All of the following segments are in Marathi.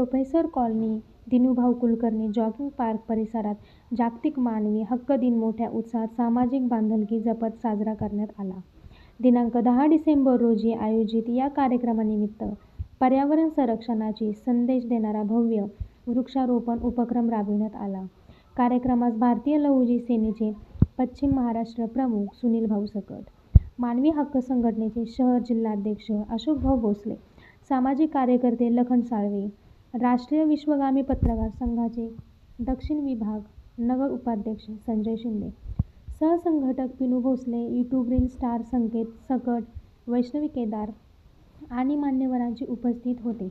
Professor colony Dinubhau Kulkarni jogging park परिसरात जागतिक मानवी हक्क दिन मोठ्या उत्साहात सामाजिक बांधिलकी जपत साजरा करण्यात आला. दिनांक दहा डिसेंबर रोजी आयोजित या कार्यक्रमानिमित्त पर्यावरण संरक्षणाचा संदेश देणारा भव्य वृक्षारोपण उपक्रम राबविण्यात आला. कार्यक्रमास भारतीय लहुजी सेनेचे पश्चिम महाराष्ट्र प्रमुख सुनीलभाऊ सकट, मानवी हक्क संघटनेचे शहर जिल्हाध्यक्ष अशोकभाऊ भोसले, सामाजिक कार्यकर्ते लखन साळवे, राष्ट्रीय विश्वगामी पत्रकार संघाचे दक्षिण विभाग नगर उपाध्यक्ष Sanjay Shinde, सहसंघटक Pinu Bhosale, YouTube reel star Sanket Sakat, Vaishnavi Kedar आणि मान्यवरांची उपस्थित होते.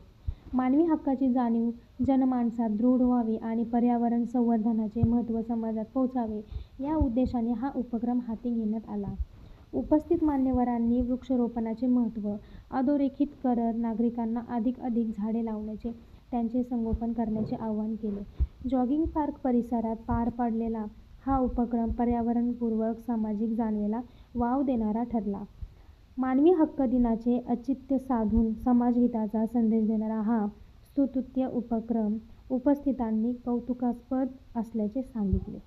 मानवी हक्काची जाणीव जनमानसात दृढ व्हावी आणि पर्यावरण संवर्धनाचे महत्त्व समाजात पोहोचावे या उद्देशाने हा उपक्रम हाती घेण्यात आला. उपस्थित मान्यवरांनी वृक्षारोपणाचे महत्त्व अधोरेखित करत नागरिकांना अधिक अधिक झाडे लावण्याचे, त्यांचे संगोपन करण्याचे आवाहन केले. जॉगिंग पार्क परिसरात पार पडलेला हा उपक्रम पर्यावरणपूरक सामाजिक जाणिवेला वाव देणारा ठरला. मानवी हक्क दिनाचे औचित्य साधून समाजहिताचा संदेश देणारा हा स्तुत्य उपक्रम उपस्थितांनी कौतुकास्पद असल्याचे सांगितले.